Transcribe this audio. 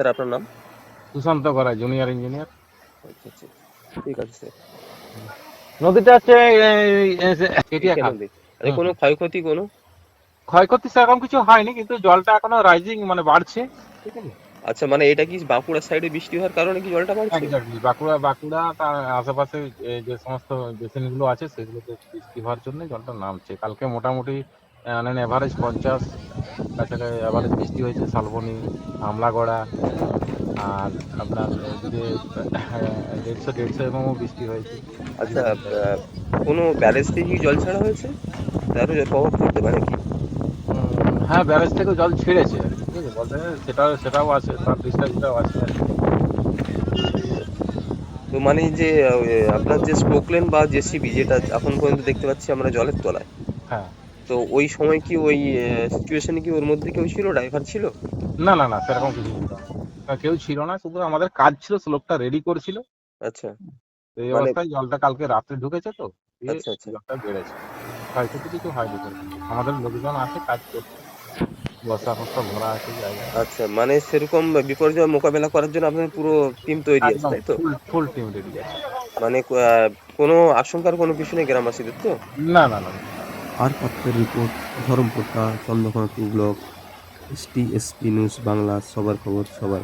Sir আপনার নাম? সুশান্ত করা জুনিয়র ইঞ্জিনিয়ার আচ্ছা আচ্ছা ঠিক আছে। স্যার নদীটা হচ্ছে কোনো ক্ষয়ক্ষতি কোনো? ক্ষয়ক্ষতি সেরকম কিছু হয়নি কিন্তু জলটা এখনও রাইজিং মানে বাড়ছে। ঠিক আছে? আচ্ছা মানে এটা কি বাঁকুড়ার সাইডে বৃষ্টি হওয়ার কারণে কি জলটা বাড়ছে? বাঁকুড়া বাঁকুড়া তার আশেপাশে যে সমস্ত বেসিনগুলো আছে সেগুলোতে বৃষ্টি হওয়ার জন্য জলটা নামছে। কালকে মোটামুটি মানে এভারেজ পঞ্চাশ কাছাকাছি এভারেজ বৃষ্টি হয়েছে শালবনি আমলাগড়া আর আপনার এদিকে দেড়শো দেড়শো এমএমও বৃষ্টি হয়েছে। আচ্ছা কোনো ব্যারেজ থেকে জল ছাড়া হয়েছে? তারও প্রভাব পড়তে পারে কি? হ্যাঁ ব্যারেজ থেকে জল ছেড়েছে। ঠিক আছে বলতে সেটা সেটাও আছে তার ডিসচার্জটাও আছে। আর কি। তো মানে যে আপনার যে স্পোকলেন বা জেসিবি যেটা এখন পর্যন্ত দেখতে পাচ্ছি আমরা জলের তলায় হ্যাঁ। তো ওই সময় কি ওই সিচুয়েশনে কি ওর মধ্যে কেউ ছিল? ড্রাইভার ছিল? না না না সেরকম কিছু ছিল না। কেউ ছিল না শুধু আমাদের কাজ ছিল স্লোপটা রেডি করছিল। আচ্ছা। তো এই মানে- অবস্থায় জলটা কালকে রাত্রে ঢুকেছে তো আচ্ছা, আচ্ছা। জলটা বেড়েছে। ক্ষয়ক্ষতি কিছু হয়নি আমাদের লোকজন আছে কাজ করছে। বস্তা ফস্তা ভরা আছে জায়গা আচ্ছা মানে সেরকম বিপর্যয় মোকাবেলা করার জন্য আপনাদের পুরো টিম তৈরি আছে তাই তো? ফুল টিম রেডি আছে। মানে কোনো আশঙ্কার কোনো কিছু নেই গ্রামবাসীদের তো? না না না। আর পাত্রের report ধরমপুরটা Chandrakona two block S T S SP news Bangla, সবার খবর সবার।